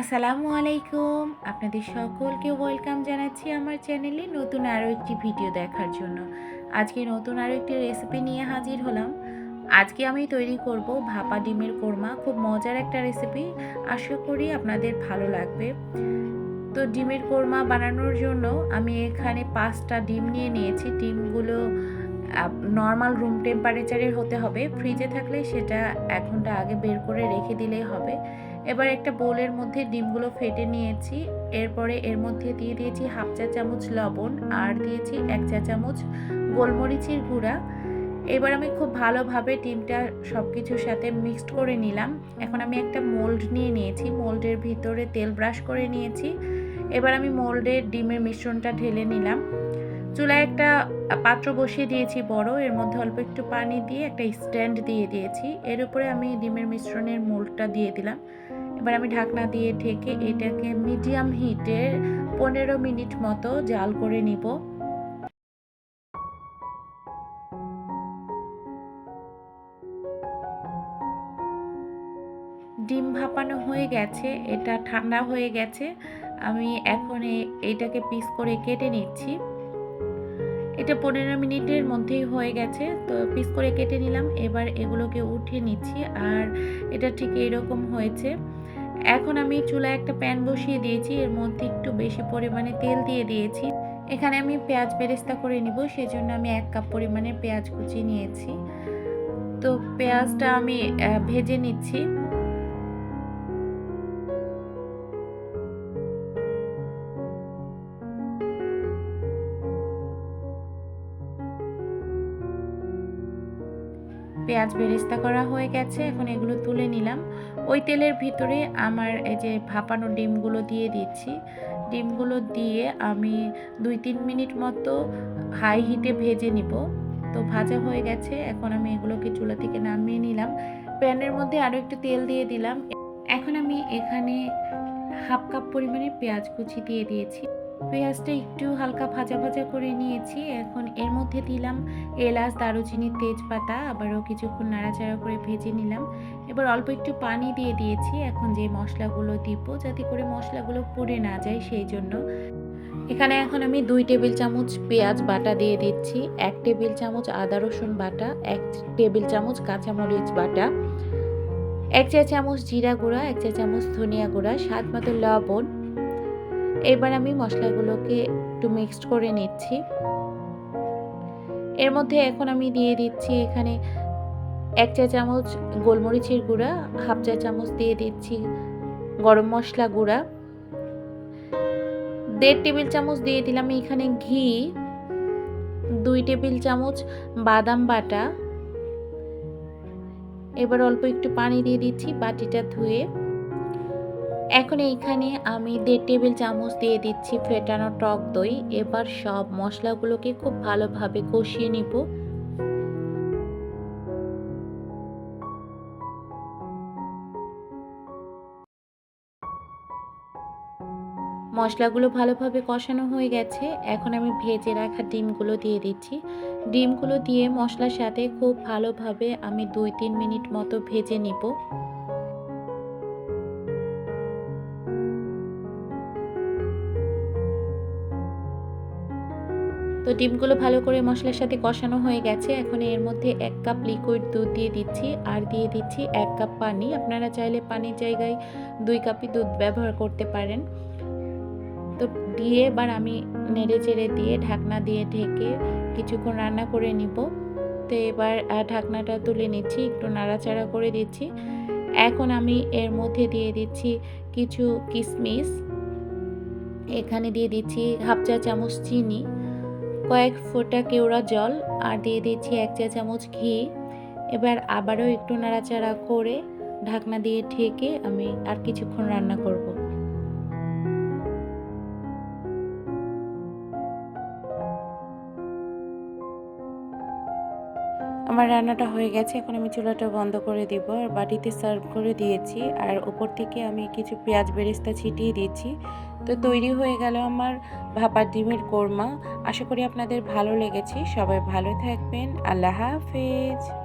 আসসালামু আলাইকুম। আপনাদের সকলকে ওয়েলকাম জানাচ্ছি আমার চ্যানেলে নতুন আরও একটি ভিডিও দেখার জন্য। আজকে নতুন আরও একটি রেসিপি নিয়ে হাজির হলাম। আজকে আমি তৈরি করব ভাপা ডিমের কোরমা। খুব মজার একটা রেসিপি আশা করি আপনাদের ভালো লাগবে। তো ডিমের কোরমা বানানোর জন্য আমি এখানে পাঁচটা ডিম নিয়ে নিয়েছি। ডিমগুলো নর্মাল রুম টেম্পারেচারের হতে হবে। ফ্রিজে থাকলে সেটা এক ঘণ্টা আগে বের করে রেখে দিলেই হবে। এবার একটা বোলের মধ্যে ডিমগুলো ফেটে নিয়েছি। এরপরে এর মধ্যে দিয়ে দিয়েছি হাফ চা চামচ লবণ আর দিয়েছি এক চা চামচ গোলমরিচের গুঁড়া। এবার আমি খুব ভালোভাবে ডিমটা সব কিছুর সাথে মিক্সড করে নিলাম। এখন আমি একটা মোল্ড নিয়ে নিয়েছি। মোল্ডের ভিতরে তেল ব্রাশ করে নিয়েছি। এবার আমি মোল্ডের ডিমের মিশ্রণটা ঢেলে নিলাম। চুলায় একটা পাত্র বসিয়ে দিয়েছি বড়। এর মধ্যে অল্প একটু পানি দিয়ে একটা স্ট্যান্ড দিয়ে দিয়েছি। এর উপরে আমি ডিমের মিশ্রণের মোল্ডটা দিয়ে দিলাম। এবার আমি ঢাকনা দিয়ে ঢেকে এটাকে মিডিয়াম হিটে পনেরো মিনিট মতো জাল করে নিব। ডিম ভাপানো হয়ে গেছে, এটা ঠান্ডা হয়ে গেছে, আমি এখন এইটাকে পিস করে কেটে নিচ্ছি। এটা পনেরো মিনিটের মধ্যেই হয়ে গেছে, তো পিস করে কেটে নিলাম, এবার এগুলোকে উঠিয়ে নিচ্ছি, আর এটা ঠিক এরকম হয়েছে। এখন আমি চুলায় একটা প্যান বসিয়ে দিয়েছি, এর মধ্যে একটু বেশি পরিমাণে তেল দিয়ে দিয়েছি। এখানে আমি পেঁয়াজ বেরেস্তা করে নিব, সেজন্য আমি এক কাপ পরিমাণে পেঁয়াজ কুচি নিয়েছি। তো পেঁয়াজটা আমি ভেজে নিচ্ছি। পেঁয়াজ বেরেস্তা করা হয়ে গেছে, এখন এগুলো তুলে নিলাম। ওই তেলের ভিতরে আমার এই যে ভাপানো ডিমগুলো দিয়ে দিচ্ছি। ডিমগুলো দিয়ে আমি দুই তিন মিনিট মতো হাই হিটে ভেজে নিব। তো ভাজা হয়ে গেছে, এখন আমি এগুলোকে চুলা থেকে নামিয়ে নিলাম। প্যানের মধ্যে আরও একটু তেল দিয়ে দিলাম। এখন আমি এখানে হাফ কাপ পরিমাণে পেঁয়াজ কুচি দিয়ে দিয়েছি। পেঁয়াজটা একটু হালকা ভাজা ভাজা করে নিয়েছি। এখন এর মধ্যে দিলাম এলাচ, দারুচিনি, তেজপাতা, আবারও কিছুক্ষণ নাড়াচাড়া করে ভেজে নিলাম। এবার অল্প একটু পানি দিয়ে দিয়েছি। এখন যে মশলাগুলো দিব, যাতে করে মশলাগুলো পুড়ে না যায় সেই জন্য। এখানে এখন আমি দুই টেবিল চামচ পেঁয়াজ বাটা দিয়ে দিচ্ছি, এক টেবিল চামচ আদা, রসুন বাটা, এক টেবিল চামচ কাঁচামরিচ বাটা, এক চা চামচ জিরা গুঁড়া, এক চা চামচ ধনিয়া গুঁড়া, স্বাদ মতো লবণ এবার আমি মশলাগুলোকে একটু মিক্সড করে নিচ্ছি। এর মধ্যে এখন আমি দিয়ে দিচ্ছি এখানে এক চা চামচ গোলমরিচের গুঁড়া, হাফ চা চামচ দিয়ে দিচ্ছি গরম মশলা গুঁড়া। দেড় টেবিল চামচ দিয়ে দিলাম এখানে ঘি, দুই টেবিল চামচ বাদাম বাটা। এবার অল্প একটু পানি দিয়ে দিচ্ছি বাটিটা ধুয়ে। এখন এইখানে আমি দেড় টেবিল চামচ দিয়ে দিচ্ছি ফেটানো টক দই। এবার সব মশলাগুলোকে খুব ভালোভাবে কষিয়ে নিব। মশলাগুলো ভালোভাবে কষানো হয়ে গেছে। এখন আমি ভেজে রাখা ডিমগুলো দিয়ে দিচ্ছি। ডিমগুলো দিয়ে মশলার সাথে খুব ভালোভাবে আমি দুই তিন মিনিট মতো ভেজে নিব। তো ডিমগুলো ভালো করে মশলার সাথে কষানো হয়ে গেছে। এখন এর মধ্যে এক কাপ লিকুইড দুধ দিয়ে দিচ্ছি। আর দিয়ে দিচ্ছি এক কাপ পানি। আপনারা চাইলে পানির জায়গায় দুই কাপই দুধ ব্যবহার করতে পারেন। তো দিয়ে এবার আমি নেড়ে চেড়ে দিয়ে ঢাকনা দিয়ে ঢেকে কিছুক্ষণ রান্না করে নিব। তো এবার ঢাকনাটা তুলে নিচ্ছি। একটু নাড়াচাড়া করে দিচ্ছি। এখন আমি এর মধ্যে দিয়ে দিচ্ছি কিছু কিশমিশ এখানে দিয়ে দিচ্ছি হাফ চা চামচ চিনি। কয়েক ফোঁটা কেওড়া জল আর দিয়ে দিচ্ছি এক চা চামচ ঘি। এবার আবারও একটু নাড়াচাড়া করে ঢাকনা দিয়ে ঢেকে আমি আর কিছুক্ষণ রান্না করব। আমার রান্নাটা হয়ে গেছে, এখন আমি চুলাটা বন্ধ করে দিব। আর বাটিতে সার্ভ করে দিয়েছি। আর ওপর থেকে আমি কিছু পেঁয়াজ বেরেস্তা ছিটিয়ে দিচ্ছি। তো তৈরি হয়ে গেল আমার ভাপা ডিমের কোরমা। আশা করি আপনাদের ভালো লেগেছে। সবাই ভালো থাকবেন। আল্লাহ হাফেজ।